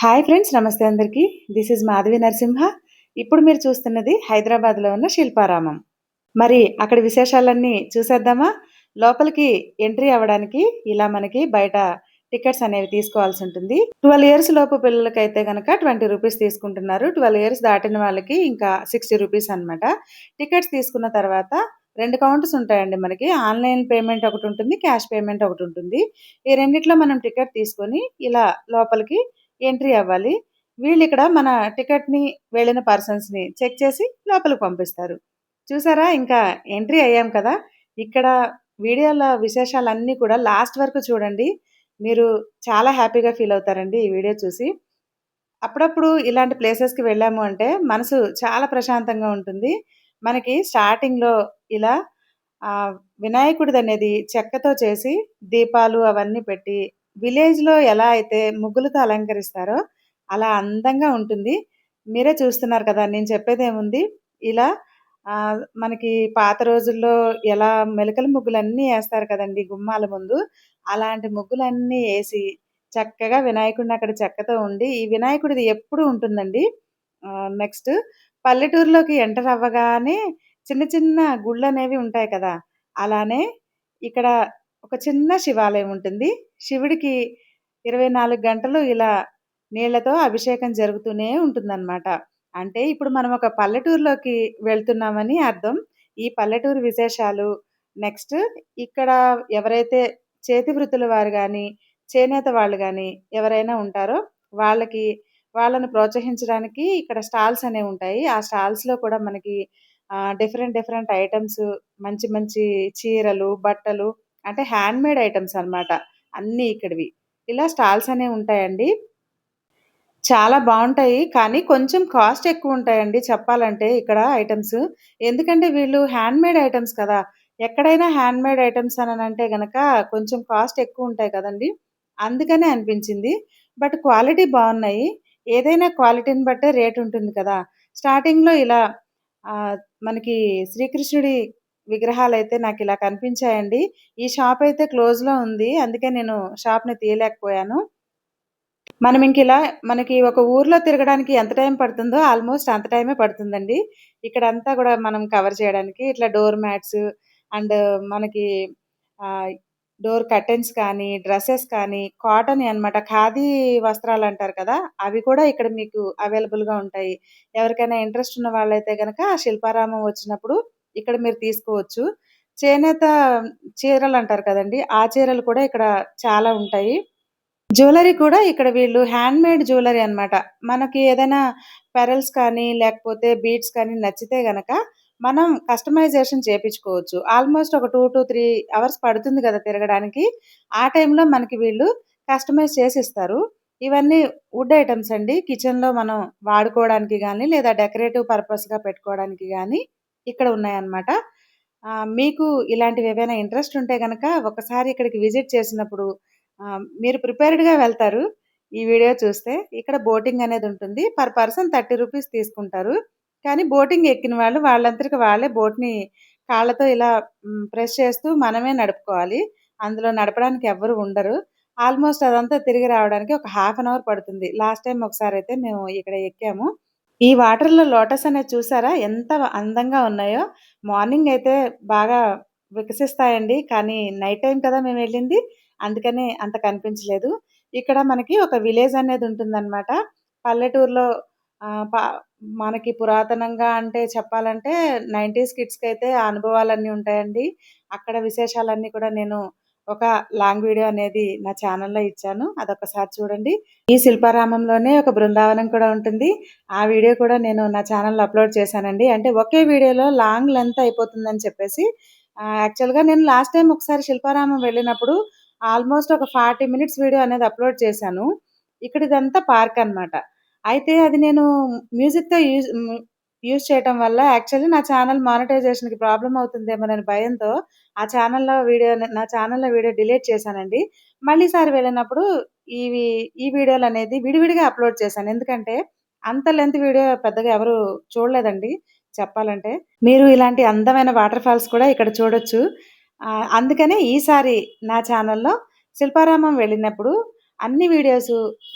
Hi friends నమస్తే అందరికీ. This is Madhavi Narasimha. ఇప్పుడు మీరు చూస్తున్నది హైదరాబాద్లో ఉన్న శిల్పారామం. మరి అక్కడ విశేషాలన్నీ చూసేద్దామా? లోపలికి ఎంట్రీ అవ్వడానికి ఇలా మనకి బయట టికెట్స్ అనేవి తీసుకోవాల్సి ఉంటుంది. ట్వెల్వ్ ఇయర్స్ లోపు అయితే కనుక ట్వంటీ రూపీస్ తీసుకుంటున్నారు. ట్వెల్వ్ ఇయర్స్ దాటిన వాళ్ళకి ఇంకా సిక్స్టీ రూపీస్ అన్నమాట. టికెట్స్ తీసుకున్న తర్వాత రెండు కౌంటర్స్ ఉంటాయండి మనకి. ఆన్లైన్ పేమెంట్ ఒకటి ఉంటుంది క్యాష్ పేమెంట్ ఒకటి ఉంటుంది. ఈ రెండిట్లో మనం టికెట్ తీసుకొని ఇలా లోపలికి ఎంట్రీ అవ్వాలి. వీళ్ళు ఇక్కడ మన టికెట్ని వెళ్ళిన పర్సన్స్ని చెక్ చేసి లోపలికి పంపిస్తారు. చూసారా? ఇంకా ఎంట్రీ అయ్యాం కదా? ఇక్కడ వీడియోల విశేషాలన్నీ కూడా లాస్ట్ వరకు చూడండి. మీరు చాలా హ్యాపీగా ఫీల్ అవుతారండి ఈ వీడియో చూసి. అప్పుడప్పుడు ఇలాంటి ప్లేసెస్కి వెళ్ళాము అంటే మనసు చాలా ప్రశాంతంగా ఉంటుంది. మనకి స్టార్టింగ్లో ఇలా వినాయకుడిది అనేది చెక్కతో చేసి దీపాలు అవన్నీ పెట్టి విలేజ్లో ఎలా అయితే ముగ్గులతో అలంకరిస్తారో అలా అందంగా ఉంటుంది. మీరే చూస్తున్నారు కదా నేను చెప్పేది ఏముంది? ఇలా మనకి పాత రోజుల్లో ఎలా మెలకల ముగ్గులన్నీ వేస్తారు కదండి గుమ్మాల ముందు. అలాంటి ముగ్గులన్నీ వేసి చక్కగా వినాయకుడిని అక్కడ చెక్కతో ఉండి ఈ వినాయకుడిది ఎప్పుడు ఉంటుందండి? నెక్స్ట్ పల్లెటూరులోకి ఎంటర్ అవ్వగానే చిన్న చిన్న గుళ్ళు అనేవి ఉంటాయి కదా అలానే ఇక్కడ ఒక చిన్న శివాలయం ఉంటుంది. శివుడికి ఇరవై నాలుగు గంటలు ఇలా నీళ్ళతో అభిషేకం జరుగుతూనే ఉంటుందన్నమాట. అంటే ఇప్పుడు మనం ఒక పల్లెటూరులోకి వెళ్తున్నామని అర్థం. ఈ పల్లెటూరు విశేషాలు నెక్స్ట్ ఇక్కడ ఎవరైతే చేతి వృత్తుల వారు కానీ చేనేత వాళ్ళు కానీ ఎవరైనా ఉంటారో వాళ్ళకి వాళ్ళని ప్రోత్సహించడానికి ఇక్కడ స్టాల్స్ అనేవి ఉంటాయి. ఆ స్టాల్స్లో కూడా మనకి డిఫరెంట్ డిఫరెంట్ ఐటమ్స్ మంచి మంచి చీరలు బట్టలు అంటే హ్యాండ్ మేడ్ ఐటమ్స్ అన్నమాట. అన్నీ ఇక్కడివి ఇలా స్టాల్స్ అనేవి ఉంటాయండి చాలా బాగుంటాయి కానీ కొంచెం కాస్ట్ ఎక్కువ ఉంటాయండి చెప్పాలంటే ఇక్కడ ఐటమ్స్ ఎందుకంటే వీళ్ళు హ్యాండ్‌మేడ్ ఐటమ్స్ కదా! ఎక్కడైనా హ్యాండ్‌మేడ్ అని అంటే గనక కొంచెం కాస్ట్ ఎక్కువ ఉంటాయి కదండీ! అందుకనే అనిపించింది. బట్ క్వాలిటీ బాగున్నాయి ఏదైనా క్వాలిటీని బట్టే రేట్ ఉంటుంది కదా! స్టార్టింగ్‌లో ఇలా మనకి శ్రీకృష్ణుడి విగ్రహాలు అయితే నాకు ఇలా కనిపించాయండి. ఈ షాప్ అయితే క్లోజ్‌లో ఉంది. అందుకే నేను షాప్‌ని తీయలేకపోయాను. మనం ఇంకిలా మనకి ఒక ఊర్లో తిరగడానికి ఎంత టైం పడుతుందో ఆల్మోస్ట్ అంత టైమే పడుతుందండి. ఇక్కడ అంతా కూడా మనం కవర్ చేయడానికి ఇట్లా డోర్ మ్యాట్స్ అండ్ మనకి డోర్ కర్టెన్స్ కానీ, డ్రెస్సెస్ కానీ కాటన్ అన్నమాట. ఖాదీ వస్త్రాలు అంటారు కదా! అవి కూడా ఇక్కడ మీకు అవైలబుల్‌గా ఉంటాయి. ఎవరికైనా ఇంట్రెస్ట్ ఉన్న వాళ్ళైతే కనుక శిల్పారామం వచ్చినప్పుడు ఇక్కడ మీరు తీసుకోవచ్చు. చేనేత చీరలు అంటారు కదండి ఆ చీరలు కూడా ఇక్కడ చాలా ఉంటాయి. జ్యువెలరీ కూడా ఇక్కడ వీళ్ళు హ్యాండ్ మేడ్ జ్యువెలరీ అన్నమాట. మనకి ఏదైనా పెరల్స్ కానీ, లేకపోతే బీడ్స్ కానీ నచ్చితే గనక మనం కస్టమైజేషన్ చేపించుకోవచ్చు ఆల్మోస్ట్ ఒక 2-3 అవర్స్ పడుతుంది కదా తిరగడానికి. ఆ టైంలో మనకి వీళ్ళు కస్టమైజ్ చేసిస్తారు. ఇవన్నీ వుడ్ ఐటమ్స్ అండి. కిచెన్‌లో మనం వాడుకోవడానికి కానీ లేదా డెకరేటివ్ పర్పస్‌గా పెట్టుకోవడానికి కానీ ఇక్కడ ఉన్నాయన్నమాట. మీకు ఇలాంటివి ఏవైనా ఇంట్రెస్ట్ ఉంటే కనుక ఒకసారి ఇక్కడికి విజిట్ చేసినప్పుడు మీరు ప్రిపేర్డ్‌గా వెళ్తారు. ఈ వీడియో చూస్తే. ఇక్కడ బోటింగ్ అనేది ఉంటుంది. పర్ పర్సన్ 30 రూపీస్ తీసుకుంటారు. కానీ బోటింగ్ ఎక్కిన వాళ్ళు వాళ్ళంతరికి వాళ్ళే బోట్‌ని కాళ్ళతో ఇలా ప్రెస్ చేస్తూ మనమే నడుపుకోవాలి. అందులో నడపడానికి ఎవ్వరు ఉండరు. ఆల్మోస్ట్ అదంతా తిరిగి రావడానికి ఒక హాఫ్ అన్ అవర్ పడుతుంది. లాస్ట్ టైం ఒకసారి అయితే మేము ఇక్కడ ఎక్కాము. ఈ వాటర్‌లో లోటస్ అనేది చూసారా? ఎంత అందంగా ఉన్నాయో. మార్నింగ్ అయితే బాగా వికసిస్తాయండి. కానీ నైట్ టైం కదా మేము వెళ్ళింది అందుకని అంత కనిపించలేదు. ఇక్కడ మనకి ఒక విలేజ్ అనేది ఉంటుందన్నమాట. పల్లెటూరులో ప మనకి పురాతనంగా అంటే చెప్పాలంటే నైంటీస్ కిడ్స్కి అయితే ఆ అనుభవాలన్నీ ఉంటాయండి. అక్కడ విశేషాలన్నీ కూడా నేను ఒక లాంగ్ వీడియో అనేది నా ఛానల్లో ఇచ్చాను. అదొకసారి చూడండి. ఈ శిల్పారామంలోనే ఒక బృందావనం కూడా ఉంటుంది. ఆ వీడియో కూడా నేను నా ఛానల్లో అప్‌లోడ్ చేశానండి. అంటే ఒకే వీడియోలో లాంగ్ లెంత్ అయిపోతుందని చెప్పేసి యాక్చువల్‌గా నేను లాస్ట్ టైం ఒకసారి శిల్పారామం వెళ్ళినప్పుడు ఆల్మోస్ట్ ఒక 40 మినిట్స్ వీడియో అనేది అప్‌లోడ్ చేశాను. ఇక్కడ ఇదంతా పార్క్ అన్నమాట. అయితే అది నేను మ్యూజిక్‌తో యూజ్ యూజ్ చేయటం వల్ల యాక్చువల్లీ నా ఛానల్ మానిటైజేషన్‌కి ప్రాబ్లమ్ అవుతుందేమోనని భయంతో ఆ ఛానల్లో వీడియో నా ఛానల్లో వీడియో డిలీట్ చేశానండి. మళ్ళీసారి వెళ్ళినప్పుడు ఇవి ఈ వీడియోలు అనేది విడివిడిగా అప్‌లోడ్ చేశాను. ఎందుకంటే అంత లెంత్ వీడియో పెద్దగా ఎవరు చూడలేదండి చెప్పాలంటే. మీరు ఇలాంటి అందమైన వాటర్ ఫాల్స్ కూడా ఇక్కడ చూడొచ్చు. అందుకనే ఈసారి నా ఛానల్లో శిల్పారామం వెళ్ళినప్పుడు అన్ని వీడియోస్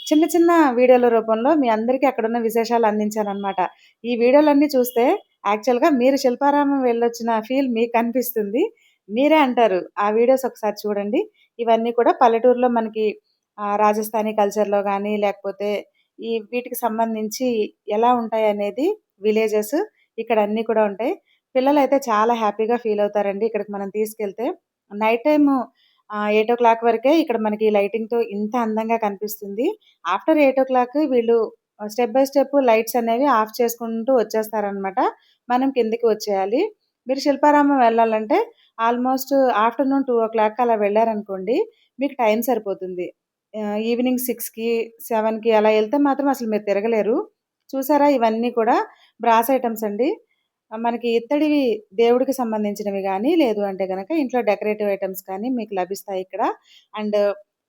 చిన్న చిన్న వీడియోల రూపంలో మీ అందరికీ అక్కడున్న విశేషాలు అందించానమాట ఈ వీడియోలన్నీ చూస్తే యాక్చువల్‌గా మీరు శిల్పారామం వెళ్ళొచ్చిన ఫీల్ మీకు అనిపిస్తుంది. మీరే అంటారు. ఆ వీడియోస్ ఒకసారి చూడండి. ఇవన్నీ కూడా పల్లెటూరులో మనకి రాజస్థానీ కల్చర్‌లో కానీ లేకపోతే ఈ వీటికి సంబంధించి ఎలా ఉంటాయి అనేది విలేజెస్ ఇక్కడ అన్నీ కూడా ఉంటాయి. పిల్లలైతే చాలా హ్యాపీగా ఫీల్ అవుతారండి ఇక్కడికి మనం తీసుకెళ్తే. Night time eight o'clock వరకే ఇక్కడ మనకి లైటింగ్‌తో ఇంత అందంగా కనిపిస్తుంది. ఆఫ్టర్ 8:00 వీళ్ళు స్టెప్ బై స్టెప్ లైట్స్ అనేవి ఆఫ్ చేసుకుంటూ వచ్చేస్తారనమాట. మనం కిందకి వచ్చేయాలి. మీరు శిల్పారామం వెళ్ళాలంటే ఆల్మోస్ట్ ఆఫ్టర్‌నూన్ 2:00 అలా వెళ్ళారనుకోండి మీకు టైం సరిపోతుంది. ఈవినింగ్ 6కి, 7కి అలా వెళ్తే మాత్రం అసలు మీరు తిరగలేరు. చూసారా ఇవన్నీ కూడా బ్రాస్ ఐటమ్స్ అండి. మనకి ఇత్తడివి దేవుడికి సంబంధించినవి కానీ లేదు అంటే కనుక ఇంట్లో డెకరేటివ్ ఐటమ్స్ కానీ మీకు లభిస్తాయి ఇక్కడ. అండ్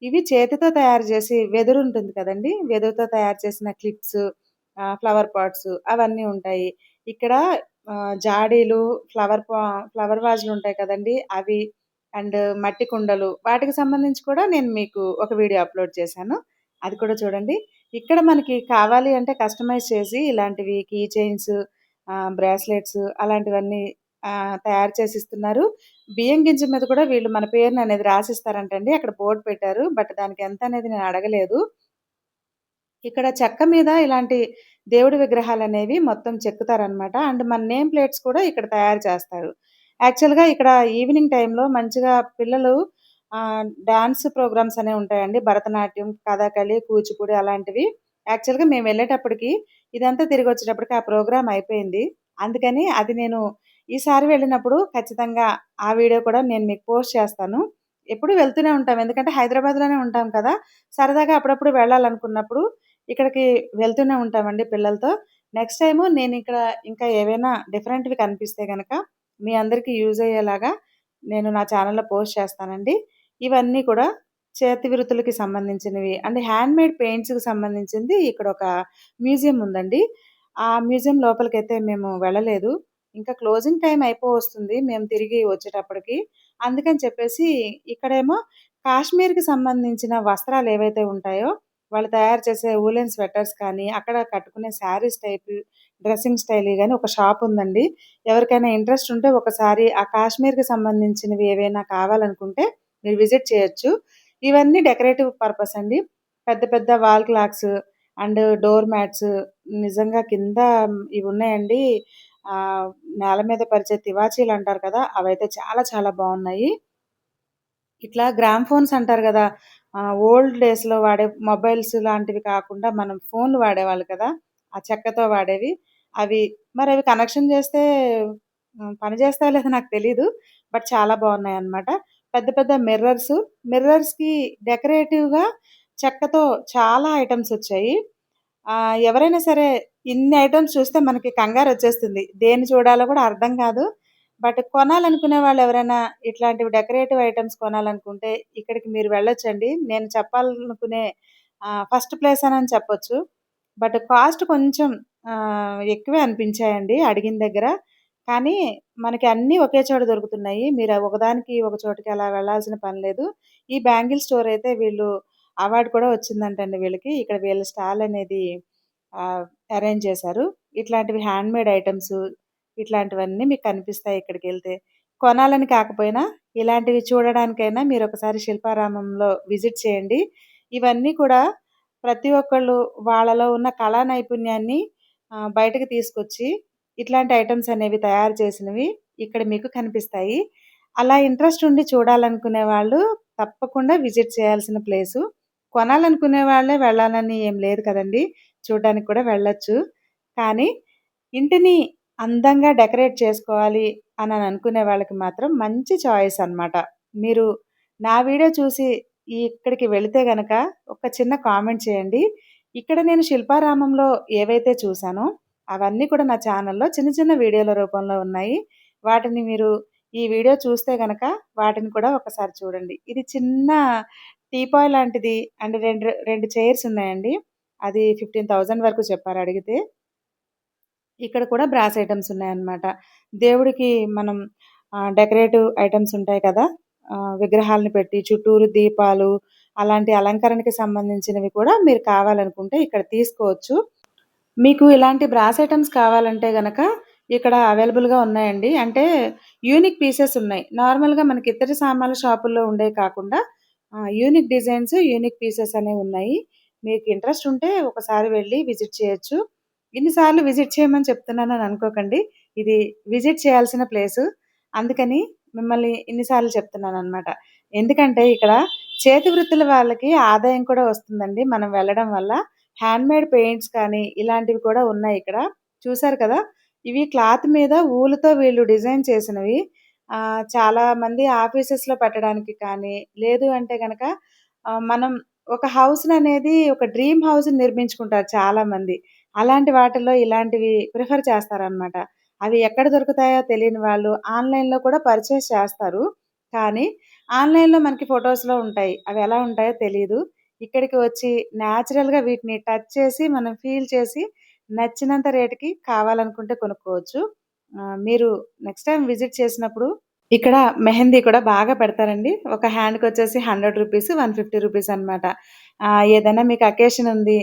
ఇవి చేతితో తయారు చేసి వెదురు ఉంటుంది కదండి వెదురుతో తయారు చేసిన క్లిప్స్, ఫ్లవర్ పాట్స్ అవన్నీ ఉంటాయి. ఇక్కడ జాడీలు, ఫ్లవర్ పా ఫ్లవర్ వాజ్‌లు ఉంటాయి కదండీ! అవి అండ్ మట్టి కుండలు వాటికి సంబంధించి కూడా నేను మీకు ఒక వీడియో అప్‌లోడ్ చేశాను. అది కూడా చూడండి. ఇక్కడ మనకి కావాలి అంటే కస్టమైజ్ చేసి ఇలాంటివి కీ చైన్స్ బ్రాస్లెట్స్ అలాంటివన్నీ తయారు చేసి ఇస్తున్నారు. బియ్యం గింజ మీద కూడా వీళ్ళు మన పేరుని అనేది రాసిస్తారంటండి. అక్కడ బోర్డ్ పెట్టారు. బట్ దానికి ఎంత అనేది నేను అడగలేదు. ఇక్కడ చెక్క మీద ఇలాంటి దేవుడి విగ్రహాలు అనేవి మొత్తం చెక్కుతారనమాట. అండ్ మన నేమ్ ప్లేట్స్ కూడా ఇక్కడ తయారు చేస్తారు. యాక్చువల్‌గా ఇక్కడ ఈవినింగ్ టైంలో మంచిగా పిల్లలు డాన్స్ ప్రోగ్రామ్స్ అనేవి ఉంటాయండి. భరతనాట్యం, కథాకళి, కూచిపూడి అలాంటివి. యాక్చువల్‌గా మేము వెళ్ళేటప్పటికి ఇదంతా తిరిగి వచ్చేటప్పటికి ఆ ప్రోగ్రామ్ అయిపోయింది. అందుకని అది నేను ఈసారి వెళ్ళినప్పుడు ఖచ్చితంగా ఆ వీడియో కూడా నేను మీకు పోస్ట్ చేస్తాను. ఎప్పుడు వెళ్తూనే ఉంటాం. ఎందుకంటే హైదరాబాద్‌లోనే ఉంటాం కదా! సరదాగా అప్పుడప్పుడు వెళ్ళాలనుకున్నప్పుడు ఇక్కడికి వెళ్తూనే ఉంటామండి పిల్లలతో. నెక్స్ట్ టైము ఇక్కడ ఇంకా ఏవైనా డిఫరెంట్‌వి కనిపిస్తే కనుక మీ అందరికీ యూజ్ అయ్యేలాగా నేను నా ఛానెల్‌లో పోస్ట్ చేస్తానండి. ఇవన్నీ కూడా చేతి విరుతులకి సంబంధించినవి అండ్ హ్యాండ్‌మేడ్ పెయింట్స్‌కి సంబంధించింది ఇక్కడొక మ్యూజియం ఉందండి. ఆ మ్యూజియం లోపలికైతే మేము వెళ్ళలేదు. ఇంకా క్లోజింగ్ టైం అయిపోవస్తుంది మేము తిరిగి వచ్చేటప్పటికి. అందుకని చెప్పేసి ఇక్కడేమో కాశ్మీర్‌కి సంబంధించిన వస్త్రాలు ఏవైతే ఉంటాయో వాళ్ళు తయారు చేసే ఊలెన్ స్వెటర్స్ కానీ, అక్కడ కట్టుకునే శారీస్ టైపు, డ్రెస్సింగ్ స్టైల్ కానీ ఒక షాప్ ఉందండి. ఎవరికైనా ఇంట్రెస్ట్ ఉంటే ఒకసారి ఆ కాశ్మీర్‌కి సంబంధించినవి ఏవైనా కావాలనుకుంటే మీరు విజిట్ చేయొచ్చు. ఇవన్నీ డెకరేటివ్ పర్పస్ అండి. పెద్ద పెద్ద wall clocks and door mats నిజంగా కింద ఇవి ఉన్నాయండి. నేల మీద పరిచే తివాచీలు అంటారు కదా! అవైతే చాలా చాలా బాగున్నాయి ఇట్లా గ్రామ్ ఫోన్స్ అంటారు కదా ఓల్డ్ డేస్‌లో వాడే మొబైల్స్ లాంటివి కాకుండా మనం ఫోన్‌లు వాడేవాళ్ళు కదా! ఆ చెక్కతో వాడేవి. అవి మరి అవి కనెక్షన్ చేస్తే పని చేస్తాయో లేదో నాకు తెలీదు. బట్ చాలా బాగున్నాయి అన్నమాట పెద్ద పెద్ద మిర్రర్స్, మిర్రర్స్‌కి డెకరేటివ్‌గా చెక్కతో చాలా ఐటమ్స్ వచ్చాయి. ఎవరైనా సరే ఇన్ని ఐటమ్స్ చూస్తే మనకి కంగారు వచ్చేస్తుంది దేన్ని చూడాలో కూడా అర్థం కాదు. బట్ కొనాలనుకునే వాళ్ళు ఎవరైనా ఇట్లాంటివి డెకరేటివ్ ఐటమ్స్ కొనాలనుకుంటే ఇక్కడికి మీరు వెళ్ళొచ్చండి. నేను చెప్పాలనుకునే ఫస్ట్ ప్లేస్ అని చెప్పొచ్చు. బట్ కాస్ట్ కొంచెం ఎక్కువే అనిపించాయండి అడిగిన దగ్గర. కానీ మనకి అన్నీ ఒకే చోట దొరుకుతున్నాయి. మీరు ఒకదానికి ఒక చోటుకి అలా వెళ్ళాల్సిన పని లేదు. ఈ బ్యాంగిల్ స్టోర్ అయితే వీళ్ళు అవార్డు కూడా వచ్చిందంటండి వీళ్ళకి. ఇక్కడ వీళ్ళ స్టాల్ అనేది అరేంజ్ చేశారు. ఇట్లాంటివి హ్యాండ్‌మేడ్ ఐటమ్స్ ఇట్లాంటివన్నీ మీకు కనిపిస్తాయి ఇక్కడికి వెళ్తే కొనాలని కాకపోయినా ఇలాంటివి చూడడానికైనా మీరు ఒకసారి శిల్పారామంలో విజిట్ చేయండి. ఇవన్నీ కూడా ప్రతి ఒక్కళ్ళు వాళ్ళలో ఉన్న కళా నైపుణ్యాన్ని బయటకు తీసుకొచ్చి ఇట్లాంటి ఐటమ్స్ అనేవి తయారు చేసినవి ఇక్కడ మీకు కనిపిస్తాయి. అలా ఇంట్రెస్ట్ ఉండి చూడాలనుకునే వాళ్ళు తప్పకుండా విజిట్ చేయాల్సిన ప్లేసు. కొనాలనుకునే వాళ్ళే వెళ్ళాలని ఏం లేదు కదండీ! చూడడానికి కూడా వెళ్ళొచ్చు. కానీ ఇంటిని అందంగా డెకరేట్ చేసుకోవాలి అని అనుకునే వాళ్ళకి మాత్రం మంచి చాయిస్ అనమాట మీరు నా వీడియో చూసి ఇక్కడికి వెళితే గనక ఒక చిన్న కామెంట్ చేయండి. ఇక్కడ నేను శిల్పారామంలో ఏవైతే చూశానో అవన్నీ కూడా నా ఛానల్లో చిన్న చిన్న వీడియోల రూపంలో ఉన్నాయి. వాటిని మీరు ఈ వీడియో చూస్తే కనుక వాటిని కూడా ఒకసారి చూడండి. ఇది చిన్న టీపాయ్ లాంటిది అండ్ రెండు రెండు చైర్స్ ఉన్నాయండి. అది 15,000 వరకు చెప్పారు అడిగితే. ఇక్కడ కూడా బ్రాస్ ఐటమ్స్ ఉన్నాయన్నమాట. దేవుడికి మనం డెకరేటివ్ ఐటమ్స్ ఉంటాయి కదా! విగ్రహాలను పెట్టి చుట్టూరు దీపాలు అలాంటి అలంకరణకి సంబంధించినవి కూడా మీరు కావాలనుకుంటే ఇక్కడ తీసుకోవచ్చు. మీకు ఇలాంటి బ్రాస్ ఐటమ్స్ కావాలంటే గనక ఇక్కడ అవైలబుల్‌గా ఉన్నాయండి. అంటే యూనిక్ పీసెస్ ఉన్నాయి. నార్మల్‌గా మనకి ఇతర సామాన్ల షాపుల్లో ఉండేవి కాకుండా యూనిక్ డిజైన్స్, యూనిక్ పీసెస్ అనేవి ఉన్నాయి. మీకు ఇంట్రెస్ట్ ఉంటే ఒకసారి వెళ్ళి విజిట్ చేయొచ్చు. ఇన్ని సార్లు విజిట్ చేయమని చెప్తున్నానని అనుకోకండి. ఇది విజిట్ చేయాల్సిన ప్లేసు. అందుకని మిమ్మల్ని ఇన్నిసార్లు చెప్తున్నాను అనమాట ఎందుకంటే ఇక్కడ చేతి వృత్తుల వాళ్ళకి ఆదాయం కూడా వస్తుందండి మనం వెళ్ళడం వల్ల. హ్యాండ్‌మేడ్ పెయింట్స్ కానీ ఇలాంటివి కూడా ఉన్నాయి ఇక్కడ. చూసారు కదా! ఇవి క్లాత్ మీద ఊలుతో వీళ్ళు డిజైన్ చేసినవి. చాలా మంది ఆఫీసెస్‌లో పెట్టడానికి కానీ, లేదు అంటే కనుక మనం ఒక హౌస్‌ననేది ఒక డ్రీమ్ హౌస్‌ని నిర్మించుకుంటారు చాలామంది. అలాంటి వాటిల్లో ఇలాంటివి ప్రిఫర్ చేస్తారనమాట. అవి ఎక్కడ దొరుకుతాయో తెలియని వాళ్ళు ఆన్‌లైన్‌లో కూడా పర్చేస్ చేస్తారు. కానీ ఆన్‌లైన్‌లో మనకి ఫొటోస్లో ఉంటాయి. అవి ఎలా ఉంటాయో తెలియదు ఇక్కడికి వచ్చి న్యాచురల్గా వీటిని టచ్ చేసి, మనం ఫీల్ చేసి, నచ్చినంత రేటుకి కావాలనుకుంటే కొనుక్కోవచ్చు. మీరు నెక్స్ట్ టైం విజిట్ చేసినప్పుడు ఇక్కడ మెహందీ కూడా బాగా పెడతారండి. ఒక హ్యాండ్కి వచ్చేసి hundred rupees one fifty rupees అనమాట. ఏదైనా మీకు అకేషన్ ఉంది.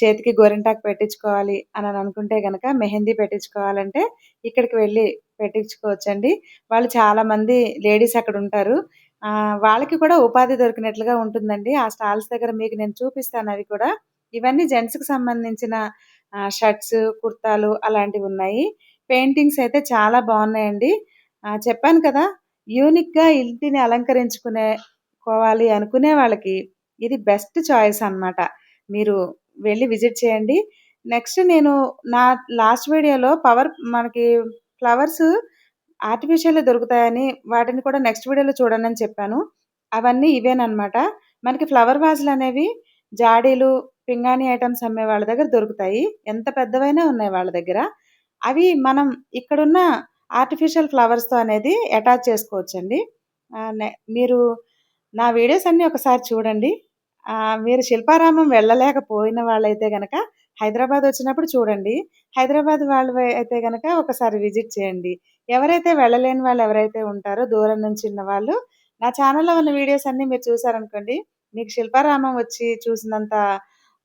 చేతికి గోరింటాకు పెట్టించుకోవాలి అని అనుకుంటే కనుక మెహందీ పెట్టించుకోవాలంటే ఇక్కడికి వెళ్ళి పెట్టించుకోవచ్చండి. వాళ్ళు చాలామంది లేడీస్ అక్కడ ఉంటారు వాళ్ళకి కూడా ఉపాధి దొరికినట్లుగా ఉంటుందండి. ఆ స్టాల్స్ దగ్గర మీకు నేను చూపిస్తాను అవి కూడా. ఇవన్నీ జెంట్స్‌కి సంబంధించిన షర్ట్స్, కుర్తాలు అలాంటివి ఉన్నాయి పెయింటింగ్స్ అయితే చాలా బాగున్నాయండి చెప్పాను కదా! యూనిక్‌గా ఇంటిని అలంకరించుకునే కోవాలి అనుకునే వాళ్ళకి ఇది బెస్ట్ చాయిస్ అనమాట. మీరు వెళ్ళి విజిట్ చేయండి. నెక్స్ట్ నేను నా లాస్ట్ వీడియోలో పవర్ మనకి ఫ్లవర్స్ ఆర్టిఫిషియల్ దొరుకుతాయని వాటిని కూడా నెక్స్ట్ వీడియోలో చూడండని చెప్పాను. అవన్నీ ఇవేనమాట మనకి ఫ్లవర్ వాజులనేవి జాడీలు, పింగాణీ ఐటమ్స్ అమ్మే వాళ్ళ దగ్గర దొరుకుతాయి. ఎంత పెద్దవైనా ఉన్నాయి వాళ్ళ దగ్గర. అవి మనం ఇక్కడున్న ఆర్టిఫిషియల్ ఫ్లవర్స్‌తో అనేది అటాచ్ చేసుకోవచ్చండి. మీరు నా వీడియోస్ అన్నీ ఒకసారి చూడండి. మీరు శిల్పారామం వెళ్ళలేకపోయిన వాళ్ళైతే కనుక హైదరాబాద్ వచ్చినప్పుడు చూడండి. హైదరాబాద్ వాళ్ళు అయితే కనుక ఒకసారి విజిట్ చేయండి. ఎవరైతే వెళ్ళలేని వాళ్ళు ఎవరైతే ఉంటారో దూరం నుంచి ఉన్న వాళ్ళు నా ఛానల్లో ఉన్న వీడియోస్ అన్నీ మీరు చూసారనుకోండి. మీకు శిల్పారామం వచ్చి చూసినంత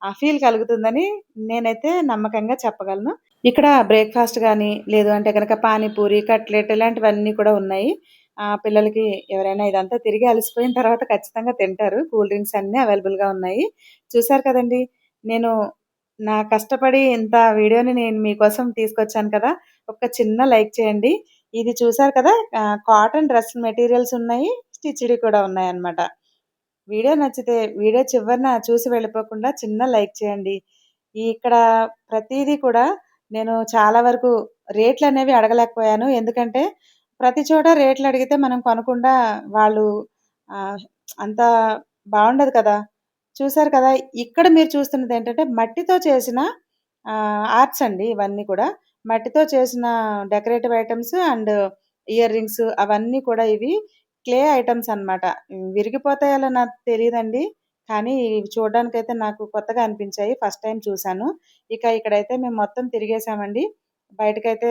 ఫీల్ కలుగుతుందని నేనైతే నమ్మకంగా చెప్పగలను. ఇక్కడ బ్రేక్‌ఫాస్ట్ కానీ లేదు అంటే కనుక పానీపూరి, కట్లెట్ ఇలాంటివన్నీ కూడా ఉన్నాయి. పిల్లలకి ఎవరైనా ఇదంతా తిరిగి అలసిపోయిన తర్వాత ఖచ్చితంగా తింటారు. కూల్ డ్రింక్స్ అన్నీ అవైలబుల్‌గా ఉన్నాయి. చూసారు కదండీ! నేను నా కష్టపడి ఇంత వీడియోని నేను మీకోసం తీసుకొచ్చాను కదా! ఒక చిన్న లైక్ చేయండి. ఇది చూసారు కదా! కాటన్ డ్రెస్ మెటీరియల్స్ ఉన్నాయి. స్టిచ్డ్ కూడా ఉన్నాయన్నమాట. వీడియో నచ్చితే వీడియో చివరన చూసి వెళ్ళిపోకుండా చిన్న లైక్ చేయండి. ఇక్కడ ప్రతిదీ కూడా నేను చాలా వరకు రేట్లు అనేవి అడగలేకపోయాను. ఎందుకంటే ప్రతి చోట రేట్లు అడిగితే మనం కొనకుండా వాళ్ళు అంత బాగుండదు కదా! చూసారు కదా! ఇక్కడ మీరు చూస్తున్నది ఏంటంటే మట్టితో చేసిన ఆర్ట్స్ అండి ఇవన్నీ కూడా. మట్టితో చేసిన decorative items and earrings అవన్నీ కూడా ఇవి క్లే ఐటమ్స్ అనమాట. విరిగిపోతాయాలో విరిగిపోతాయో నాకు తెలియదండి కానీ ఇవి చూడడానికైతే నాకు కొత్తగా అనిపించాయి. ఫస్ట్ టైం చూశాను ఇక ఇక్కడైతే మేము మొత్తం తిరిగేసామండి. బయటకైతే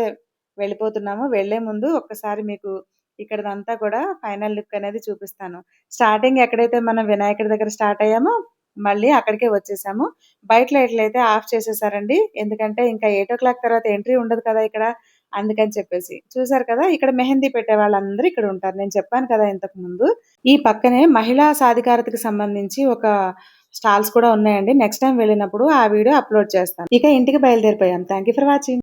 వెళ్ళిపోతున్నాము. వెళ్ళే ముందు ఒక్కసారి మీకు ఇక్కడదంతా కూడా ఫైనల్ లుక్ అనేది చూపిస్తాను. స్టార్టింగ్ ఎక్కడైతే మనం వినాయకుడి దగ్గర స్టార్ట్ అయ్యామో మళ్ళీ అక్కడికే వచ్చేసాము. బయట లైట్లయితే ఆఫ్ చేసేసారండి. ఎందుకంటే ఇంకా 8:00 తర్వాత ఎంట్రీ ఉండదు కదా ఇక్కడ. అందుకని చెప్పేసి. చూసారు కదా! ఇక్కడ మెహందీ పెట్టే వాళ్ళందరూ ఇక్కడ ఉంటారు. నేను చెప్పాను కదా ఇంతకు ముందు. ఈ పక్కనే మహిళా సాధికారతకి సంబంధించి ఒక స్టాల్స్ కూడా ఉన్నాయండి. నెక్స్ట్ టైం వెళ్ళినప్పుడు ఆ వీడియో అప్‌లోడ్ చేస్తాను. ఇక ఇంటికి బయలుదేరిపోయాం. Thank you for watching.